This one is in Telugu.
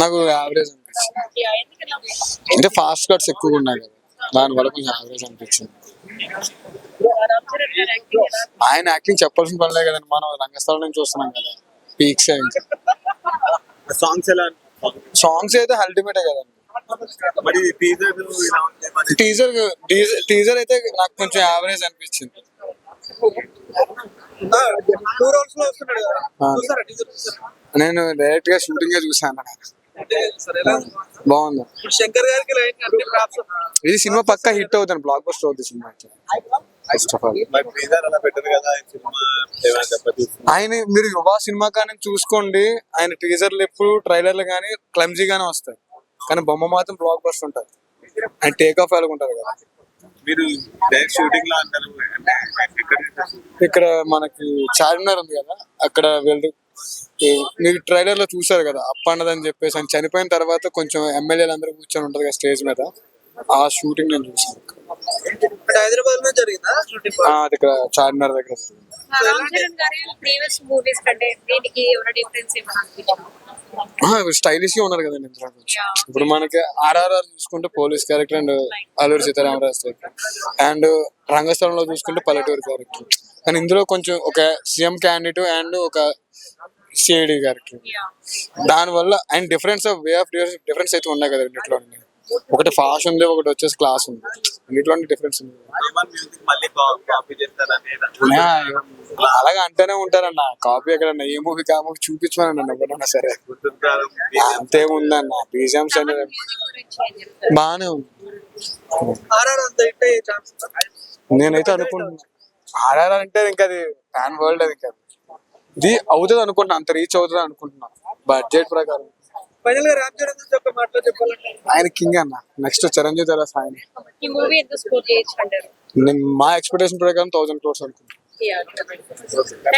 నాకు యావరేజ్ అనిపించింది? అంటే ఫాస్ట్ కట్స్ ఎక్కువగా ఉన్నాయి కదా దానివల్ల కొంచెం యావరేజ్ అనిపించింది. ఆయన యాక్టింగ్ చెప్పాల్సిన పనిలే కదండి మనం రంగస్థలం నుంచి చూస్తున్నాం కదా పీక్స్ సాంగ్స్ ఎలా సాంగ్స్ అయితే అల్టిమేటే కదండి. టీజర్ టీజర్ అయితే నాకు కొంచెం యావరేజ్ అనిపించింది. టూ రోల్స్లో నేను డైరెక్ట్గా షూటింగ్ చూసాను? బాగుంది. శంకర్ గారికి లైన్ అన్ని ప్రాప్స్ ఇది సినిమా పక్కా హిట్ అవుతుంది బ్లాక్ బస్టర్ అవుతుంది సినిమా ఫస్ట్ ఆఫ్ ఆల్ ఆయన మీరు యువ సినిమా కానీ చూసుకోండి ఆయన టీజర్లు ఎప్పుడు ట్రైలర్లు కానీ క్లమ్జీగానే వస్తాయి. కానీ బొమ్మ మాత్రం బ్లాక్ బస్టర్ ఉంటుంది. ఆయన టేక్ ఆఫ్ ఉంటుంది కదా. మీరు డైరెక్ట్ షూటింగ్లో అంటారు ఇక్కడ మనకి చార్మినార్ ఉంది కదా అక్కడ వెళ్తూ ఈ- మీరు ట్రైలర్లో చూసారు కదా అప్పన్నదని చెప్పేసి ఆయన చనిపోయిన తర్వాత కొంచెం ఎమ్మెల్యేలు అందరూ కూర్చొని ఉంటారు కదా స్టేజ్ మీద. ఆ షూటింగ్ నేను చూసాను హైదరాబాద్లో జరిగిందా షూటింగ్ ఆ, అది ఇక్కడ చార్మినార్ దగ్గర ప్రీవియస్ మూవీస్ కంటే దీనికి డిఫరెన్స్ స్టైలిష్గా ఉన్నారు కదండి. ఇప్పుడు మనకి ఆర్ఆర్ఆర్ చూసుకుంటే police character and Alluri Sitaramaraju and రంగస్థలంలో చూసుకుంటే పల్లెటూరు క్యారెక్టర్ కానీ ఇందులో కొంచెం ఒక సీఎం క్యాండిడేట్ అండ్ ఒక సిఐడి క్యారెక్టర్ దానివల్ల and difference of way of difference అయితే ఉన్నాయి కదా రెండిట్లో ఒకటి ఫాస్ట్ ఉంది ఒకటి వచ్చేసి క్లాస్ ఉంది. రెండిట్లో డిఫరెన్స్ ఉంది మ్యూజిక్ మళ్ళీ కాపీ చేస్తారని ఆ, అలాగే అంటేనే ఉంటారన్న. కాపీ ఎక్కడన్నా ఏ మూవీ కా మూవీ చూపించమని అన్న ఎవరన్నా సరే అంతే ఉందన్న. బీజమ్స్ అనేది బాగానే ఉంది. నేనైతే అనుకుంటున్నా. ఆర్ఆర్ అంటే ఇంకా అది ప్యాన్ వరల్డ్ అది ఇంకా. ఇది అవుతుంది అనుకుంటున్నా అంత రీచ్ అవుతుంది అనుకుంటున్నా. బడ్జెట్ ప్రకారం. ఆయన కింగ్ అన్న. నెక్స్ట్ చిరంజీవి తర్వాత ఆయన. నేను మా ఎక్స్పెక్టేషన్ ప్రకారం థౌసండ్ క్రోర్స్ అనుకుంటున్నాను